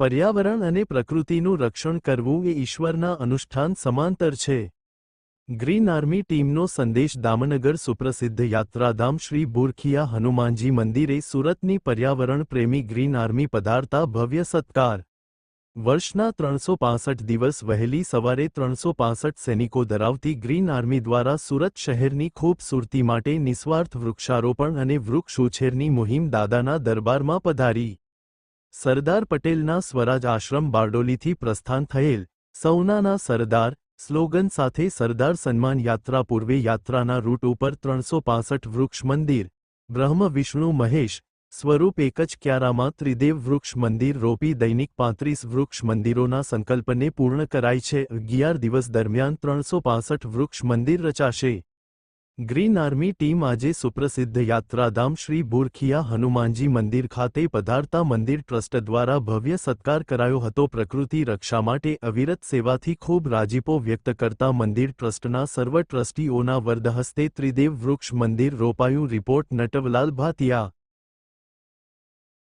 પર્યાવરણ અને પ્રકૃતિનું રક્ષણ કરવું એ ઈશ્વરના અનુષ્ઠાન સમાંતર છે. ગ્રીન આર્મી ટીમનો સંદેશ દામનગર સુપ્રસિદ્ધ યાત્રાધામ શ્રી બુરખિયા હનુમાનજી મંદિરે સુરતની પર્યાવરણ પ્રેમી ગ્રીન આર્મી પધારતા ભવ્ય સત્કાર. વર્ષના ત્રણસો દિવસ વહેલી સવારે ત્રણસો સૈનિકો ધરાવતી ગ્રીન આર્મી દ્વારા સુરત શહેરની ખૂબસૂરતી માટે નિસ્વાર્થ વૃક્ષારોપણ અને વૃક્ષ ઉછેરની મુહિમ દાદાના દરબારમાં પધારી. સરદાર પટેલના સ્વરાજ આશ્રમ બારડોલીથી પ્રસ્થાન થયેલ સૌનાના સરદાર સ્લોગન સાથે સરદાર સન્માન યાત્રા પૂર્વે યાત્રાના રૂટ ઉપર ત્રણસો પાંસઠ વૃક્ષ મંદિર, બ્રહ્મ, વિષ્ણુ, મહેશ સ્વરૂપ એક જ ક્યારામાં ત્રિદેવ વૃક્ષ મંદિર, રોપી દૈનિક પાંત્રીસ વૃક્ષ મંદિરોના સંકલ્પને પૂર્ણ કરાય છે. અગિયાર દિવસ દરમિયાન ત્રણસો પાંસઠ વૃક્ષ મંદિર રચાશે. ગ્રીન આર્મી ટીમ આજે સુપ્રસિદ્ધ યાત્રાધામ શ્રી બુરખિયા હનુમાનજી મંદિર ખાતે પધારતા મંદિર ટ્રસ્ટ દ્વારા ભવ્ય સત્કાર કરાયો હતો. પ્રકૃતિ રક્ષા માટે અવિરત સેવાથી ખૂબ રાજીપો વ્યક્ત કરતા મંદિર ટ્રસ્ટના સર્વ ટ્રસ્ટીઓના વરદહસ્તે ત્રિદેવ વૃક્ષ મંદિર રોપાયું રિપોર્ટ. નટવલાલ ભાતિયા